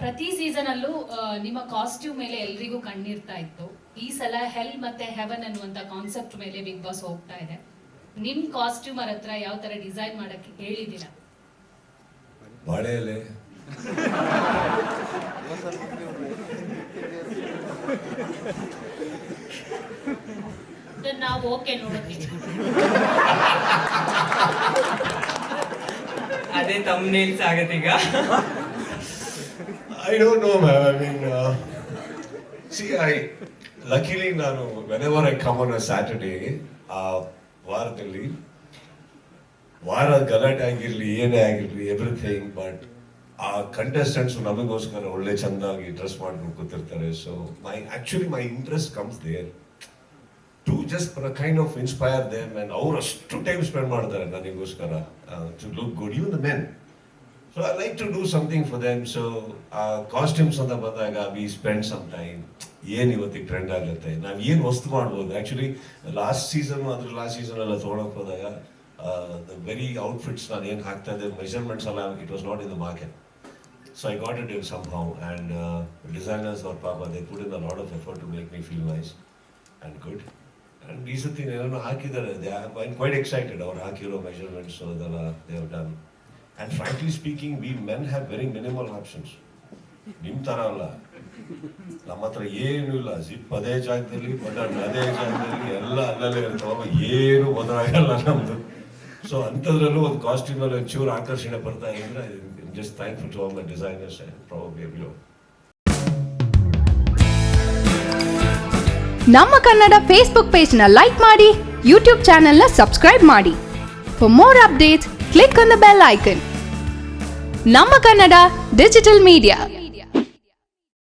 ಪ್ರತಿ ಸೀಸನ್ ಅಲ್ಲೂ ನಿಮ್ಮ ಕಾಸ್ಟ್ಯೂಮ್ ಮೇಲೆ ಎಲ್ರಿಗೂ ಕಣ್ಣಿರ್ತಾ ಇತ್ತು. ಈ ಸಲ ಹೆಲ್ ಮತ್ತೆ ಹೆವನ್ ಅನ್ನುವಂತ ಕಾನ್ಸೆಪ್ಟ್ ಮೇಲೆ ಬಿಗ್ ಬಾಸ್ ಹೋಗ್ತಾ ಇದೆ. ನಿಮ್ ಕಾಸ್ಟ್ಯೂಮರ್ ಹತ್ರ ಯಾವ ತರ ಡಿಸೈನ್ ಮಾಡಕ್ಕೆ ಹೇಳಿದಿರ ಬಾಳೆ ಎಲೆ ಅದನ್ನ ನಾವು ಓಕೆ ನೋಡುತ್ತೀವಿ ಅದೇ ತಮ್ಮ ಆಗತ್ತೀಗ ಈಗ. I don't know ma'am I mean see I luckily ನಾನು whenever I come on a Saturday ಆ ವಾರದಲ್ಲಿ, ವಾರ ಗಲಾಟೆ ಆಗಿರಲಿ, ಏನೇ ಆಗಿರಲಿ ಎವ್ರಿಥಿಂಗ್ ಬಟ್ ಆ ಕಂಟೆಸ್ಟೆಂಟ್ಸ್ ನಮಗೋಸ್ಕರ ಒಳ್ಳೆ ಚಂದಾಗಿ ಡ್ರೆಸ್ ಮಾಡ್ಕೊಂಡು ಕೂತಿರ್ತಾರೆ so my actually my interest comes there to just kind of inspire them and ಅವ್ರು ಅಷ್ಟು ಟೈಮ್ ಸ್ಪೆಂಡ್ ಮಾಡ್ತಾರೆ ನನಗೋಸ್ಕರ. To look good you the men so I like to do something for them so ಆ costumes ಅಂತ ಬಂದಾಗ we spend some time ಏನು ಇವತ್ತಿಗೆ trend ಆಗುತ್ತೆ? ನಾವು ಏನು ವಸ್ತು ಮಾಡ್ಬೋದು? ಆ್ಯಕ್ಚುಲಿ ಲಾಸ್ಟ್ ಸೀಸನ್ ಅದ್ರ ಲಾಸ್ಟ್ ಸೀಸನ್ ಎಲ್ಲ ತೊಗೊಳಕ್ ಹೋದಾಗ ದ ವೆರಿ ಔಟ್ಫಿಟ್ಸ್ ನಾನು ಏನು ಹಾಕ್ತಾ ಇದ್ದೆ ಮೆಷರ್ಮೆಂಟ್ಸ್ ಎಲ್ಲ it was not in the market so I got it in somehow and designers ಅವ್ರ ಪಾಪ they put in a lot of effort to make me feel nice and good and ಈ ಸತಿ ಏನೋ ಹಾಕಿದ್ದಾರೆ. ದೇ ಐ ಕ್ವೈಟ್ ಎಕ್ಸೈಟೆಡ್ ಅವ್ರು ಹಾಕಿರೋ measurements ಅದೆಲ್ಲ they have done and frankly speaking we men have very minimal options ನಿಮ್ಮ ಥರ ಅಲ್ಲ. ನಮ್ಮ ಹತ್ರ ಏನೂ ಇಲ್ಲ. ಜಿಪ್ ಅದೇ ಜಾಗದಲ್ಲಿ ಬಟನ್ ಅದೇ ಜಾಗದಲ್ಲಿ, ಎಲ್ಲ ಅಲ್ಲಲ್ಲೇ ಇರ್ತಾವ ಏನು ಬದಲಾಗಲ್ಲ ನಮ್ಮದು ಸೊ ಅಂಥದ್ರಲ್ಲೂ ಒಂದು ಕಾಸ್ಟ್ಯೂಮಲ್ಲಿ ಒಂಚೂರು ಆಕರ್ಷಣೆ ಬರ್ತಾ ಇದ್ರೆ just thankful to all my designers probably below ನಮ್ಮ ಕನ್ನಡ ಫೇಸ್ಬುಕ್ ಪೇಜ್ನ ಲೈಕ್ ಮಾಡಿ ಯೂಟ್ಯೂಬ್ ಚಾನೆಲ್ನ ಸಬ್ಸ್ಕ್ರೈಬ್ ಮಾಡಿ. For more updates click on the bell icon ನಮ್ಮ ಕನ್ನಡ ಡಿಜಿಟಲ್ ಮೀಡಿಯಾ